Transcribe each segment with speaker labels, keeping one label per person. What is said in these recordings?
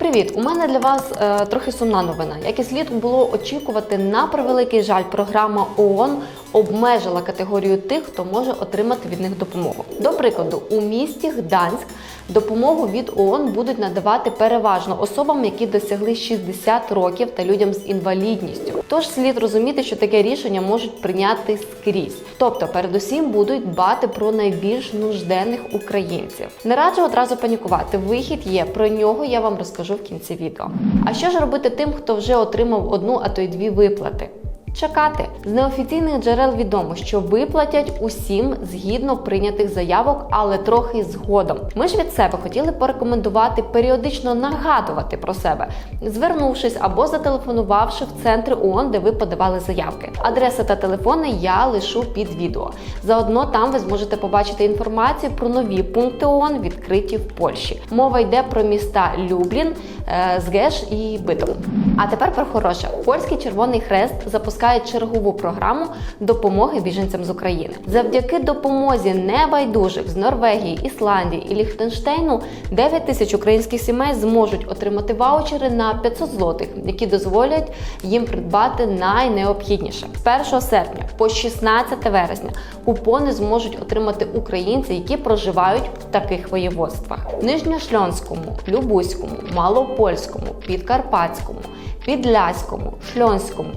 Speaker 1: Привіт! У мене для вас е, трохи сумна новина. Як і слід було очікувати, на превеликий жаль, програма ООН обмежила категорію тих, хто може отримати від них допомогу. До прикладу, у місті Гданськ допомогу від ООН будуть надавати переважно особам, які досягли 60 років та людям з інвалідністю. Тож слід розуміти, що таке рішення можуть прийняти скрізь. Тобто, передусім будуть дбати про найбільш нужденних українців. Не раджу одразу панікувати. Вихід є. Про нього я вам розкажу в кінці відео. А що ж робити тим, хто вже отримав одну, а то й дві виплати? Чекати з неофіційних джерел відомо, що виплатять усім згідно прийнятих заявок, але трохи згодом. Ми ж від себе хотіли порекомендувати періодично нагадувати про себе, звернувшись або зателефонувавши в центри ООН, де ви подавали заявки. Адреси та телефони я лишу під відео. Заодно там ви зможете побачити інформацію про нові пункти ООН, відкриті в Польщі. Мова йде про міста Люблін, е, Згеш і Битов. А тепер про хороше. Польський Червоний Хрест запускає чергову програму допомоги біженцям з України. Завдяки допомозі небайдужих з Норвегії, Ісландії і Ліхтенштейну 9 тисяч українських сімей зможуть отримати ваучери на 500 злотих, які дозволять їм придбати найнеобхідніше. З 1 серпня по 16 вересня купони зможуть отримати українці, які проживають в таких воєводствах: Нижньошльонському, Любузькому, Малопольському, Підкарпатському. Підляському, Шльонському,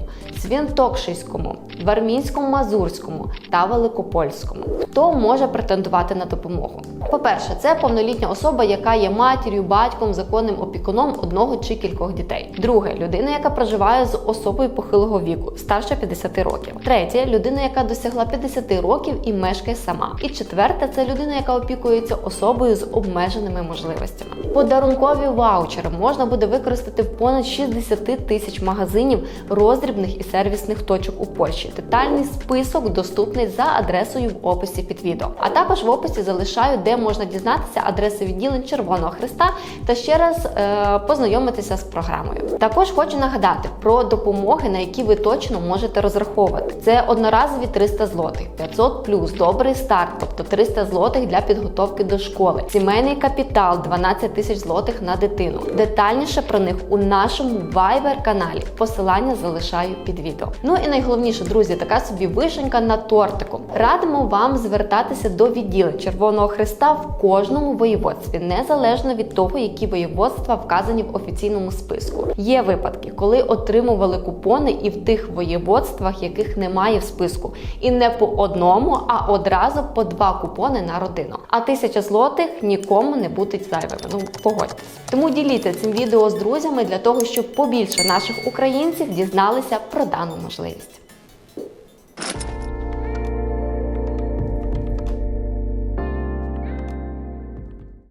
Speaker 1: Свінтокшиському, Вармінському, Мазурському та Великопольському. Хто може претендувати на допомогу? По-перше, це повнолітня особа, яка є матір'ю, батьком, законним опікуном одного чи кількох дітей. Друге людина, яка проживає з особою похилого віку, старше 50 років. Третє людина, яка досягла 50 років і мешкає сама. І четверте це людина, яка опікується особою з обмеженими можливостями. Подарункові ваучери можна буде використати в понад 60 тисяч магазинів роздрібних і сервісних точок у Польщі. Детальний список доступний за адресою в описі під відео. А також в описі залишаю, де можна дізнатися адреси відділень Червоного Христа та ще раз е, познайомитися з програмою. Також хочу нагадати про допомоги, на які ви точно можете розраховувати. Це одноразові 300 злотих, 500 плюс, добрий старт, тобто 300 злотих для підготовки до школи, сімейний капітал 12 тисяч злотих на дитину. Детальніше про них у нашому Viber каналі. Посилання залишаю під відео. Ну і найголовніше, друзі, така собі вишенька на тортику. Радимо вам звертатися до відділень Червоного Христа в кожному воєводстві, незалежно від того, які воєводства вказані в офіційному списку. Є випадки, коли отримували купони і в тих воєводствах, яких немає в списку, і не по одному, а одразу по два купони на родину. А тисяча злотих нікому не будуть зайвими. Ну погодьтесь. Тому діліться цим відео з друзями для того, щоб побільше наших українців дізналися про дану можливість.